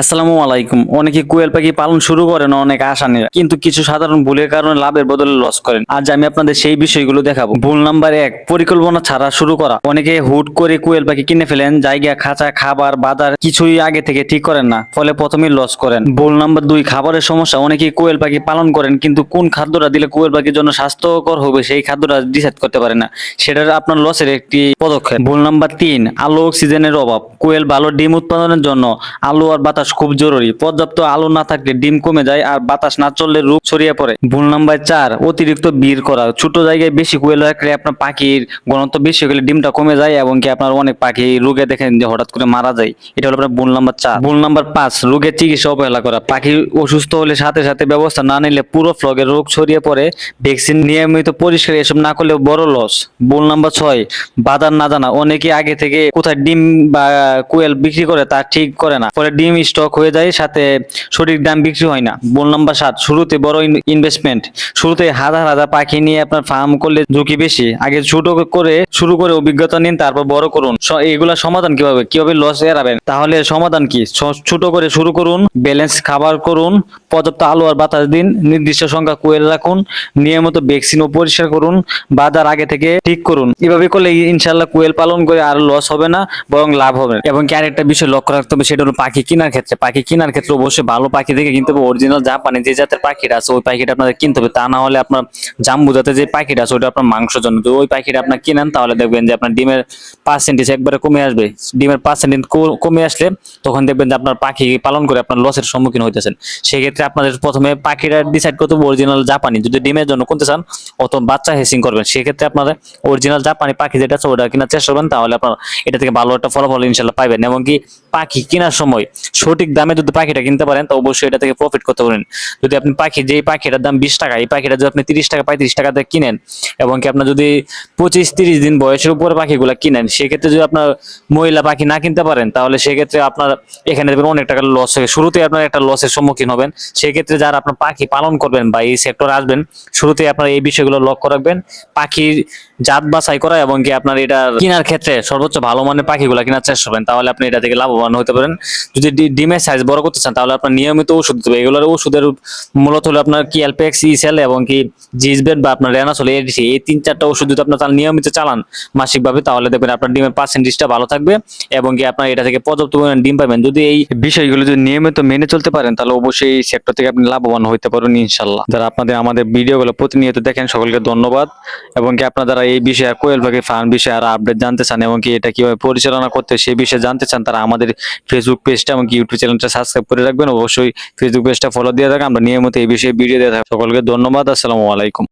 আসসালামু আলাইকুম। অনেকে কোয়েল পাখি পালন শুরু করেন অনেক আশা নিয়ে। কিন্তু কিছু সাধারণ ভুলের কারণে লাভের বদলে লস করেন। আজ আমি আপনাদের সেই বিষয়গুলো দেখাবো। ভুল নাম্বার এক, পরিকল্পনা ছাড়া শুরু করা। অনেকে হুট করে কোয়েল পাখি কিনে ফেলেন, জায়গা, খাঁচা, খাবার, বাজার কিছুই আগে থেকে ঠিক করেন না, ফলে প্রথমেই লস করেন। ভুল নাম্বার দুই, খাবারের সমস্যা। অনেকে কোয়েল পাখি পালন করেন, কিন্তু কোন খাদ্যটা দিলে কোয়েল পাখির জন্য স্বাস্থ্যকর হবে সেই খাদ্যটা ডিসাইড করতে পারে না। সেটা আপনার লসের একটি পদক্ষেপ। ভুল নাম্বার তিন, আলো অক্সিজেনের অভাব। কোয়েল ভালো ডিম উৎপাদনের জন্য আলো আর বাতাস খুব জরুরি। পর্যাপ্ত আলো না থাকলে ডিম কমে যায় আর বাতাস না চললে রূপ ছড়িয়ে পড়ে। ভুল নাম্বার চার, অতিরিক্ত বীর করা। ছোট জায়গায় বেশি কোয়েল রাখলে আপনার পাখির ঘনত্ব বেশি হলে ডিমটা কমে যায় এবং কি আপনার অনেক পাখি রোগে দেখেন যে হঠাৎ করে মারা যায়। এটা হলো আপনার ভুল নাম্বার চার। ভুল নাম্বার পাঁচ রোগের চিকিৎসা অবহেলা করা। পাখি অসুস্থ হলে সাথে সাথে ব্যবস্থা না নিলে পুরো ফ্লগের রোগ ছড়িয়ে পড়ে। ভ্যাকসিন নিয়মিত পরিষ্কার এসব না করলে বড় লস। ভুল নাম্বার ছয়, বাজার না জানা। অনেকে আগে থেকে কোথায় ডিম বা কোয়েল বিক্রি করে তা ঠিক করে না। ফলে ডিম স্টক হয়ে যায়, সাথে সঠিক দাম বিক্রি হয় না। ভুল নাম্বার সাত, শুরুতে বড় ইনভেস্টমেন্ট শুরুতে হাজার হাজার পাখি নিয়ে আপনার ফার্ম করলে ঝুঁকি বেশি। আগে ছোট করে শুরু করে অভিজ্ঞতা নিন, তারপর বড় করুন। এগুলা সমাধান কীভাবে? কীভাবে লস এড়াবেন? তাহলে সমাধান কি? ছোট করে শুরু করুন ব্যালেন্স খাবার করুন, পর্যাপ্ত আলো আর বাতাস দিন, নির্দিষ্ট সংখ্যা কোয়েল রাখুন, নিয়মিত ভ্যাকসিন ও পরিষ্কার করুন, বাজার আগে থেকে ঠিক করুন। এভাবে করলে ইনশাল্লাহ কোয়েল পালন করে আর লস হবে না, বরং লাভ হবে। এবং কি আরেকটা বিষয় লক্ষ্য রাখতে হবে, সেটা হলো পাখি কেনার পাখি কেনার ক্ষেত্রে অবশ্যই ভালো পাখি দেখে কিনতে হবে অরিজিনাল জাপানি যে জাতের পাখিটা আছে ওই পাখিটা আপনাদের কিনতে হবে। তা না হলে আপনার জাম্বু জাতের যে পাখিটা আছে ওটা আপনার মাংসের জন্য। তো ওই পাখিটা আপনার কিনেন তাহলে দেখবেন যে আপনার ডিমের পার্সেন্টেজ একবারে কমে আসবে। ডিমের পার্সেন্টেজ কমে আসলে তখন দেখবেন যে আপনার পাখি পালন করে আপনার লসের সম্মুখীন হইতেছেন। সেক্ষেত্রে আপনাদের প্রথমে পাখিটা ডিসাইড করতে হবে অরিজিনাল জাপানি। যদি ডিমের জন্য কিনতে চান অত বাচ্চা হেসিং করবেন সেক্ষেত্রে আপনারা অরিজিনাল জাপানি পাখি যেটা আছে ওটা কেনার চেষ্টা করবেন। তাহলে আপনার এটা থেকে ভালো একটা ফলাফল ইনশাল্লাহ পাইবেন। এবং কি পাখি কেনার সময় সঠিক দামে যদি পাখিটা কিনতে পারেন, তো অবশ্যই এটা থেকে প্রফিট করতে পারেন। যদি আপনি পাখি, যেই পাখিটার দাম বিশ টাকা, এই পাখিটা যদি আপনি তিরিশ টাকা, পঁয়ত্রিশ টাকাতে কিনেন, এবং কি আপনার যদি পঁচিশ তিরিশ দিন বয়সের উপরে পাখিগুলো কিনেন, সেক্ষেত্রে যদি আপনার মহিলা পাখি না কিনতে পারেন, তাহলে সেক্ষেত্রে আপনার এখানে অনেক টাকা লস হবে শুরুতে আপনার একটা লসের সম্মুখীন হবেন। সেক্ষেত্রে যারা আপনার পাখি পালন করবেন বা এই সেক্টরে আসবেন শুরুতে আপনার এই বিষয়গুলো লক্ষ্য রাখবেন। পাখির জাত বাছাই করা এবং কি আপনার এটা কেনার ক্ষেত্রে সর্বোচ্চ ভালো মানের পাখিগুলো কেনার চেষ্টা করবেন, তাহলে আপনি এটা থেকে লাভবান হতে পারেন। যদি ডিমের সাইজ বড় করতে চান, তাহলে আপনার নিয়মিত ওষুধ দিতে হবে। এগুলোর ওষুধের মূলত হলো আপনার কি অ্যালপেক্স ইসেল এবং কি জিসবেট বা আপনার রেনাসল এডিসি এই তিন চারটা ওষুধ যদি আপনার নিয়মিত চালান মাসিকভাবে, তাহলে দেখবেন আপনার ডিমের পার্সেন্টেজটা ভালো থাকবে এবং কি আপনার এটা থেকে পর্যাপ্ত পরিমাণ ডিম পাবেন। যদি এই বিষয়গুলো যদি নিয়মিত মেনে চলতে পারেন, তাহলে অবশ্যই এই সেক্টর থেকে আপনি লাভবান হতে পারেন ইনশাল্লাহ যারা আপনাদের, আমাদের ভিডিওগুলো প্রতিনিয়ত দেখেন, সকলকে ধন্যবাদ। এবং কি আপনারা এই বিষয়ে কোয়েল পাখি ফার্ম বিষয়ে আরও আপডেট জানতে চান এবং কি এটা কীভাবে পরিচালনা করতে সেই বিষয়ে জানতে চান, তারা আমাদের ফেসবুক পেজটা এবং কি ইউটিউব চ্যানেলটা সাবস্ক্রাইব করে রাখবেন, অবশ্যই ফেসবুক পেজটা ফলো দিয়ে রাখবেন আমরা নিয়মিত এই বিষয়ে ভিডিও দিয়ে থাকি। সকলকে ধন্যবাদ, আসসালামু আলাইকুম।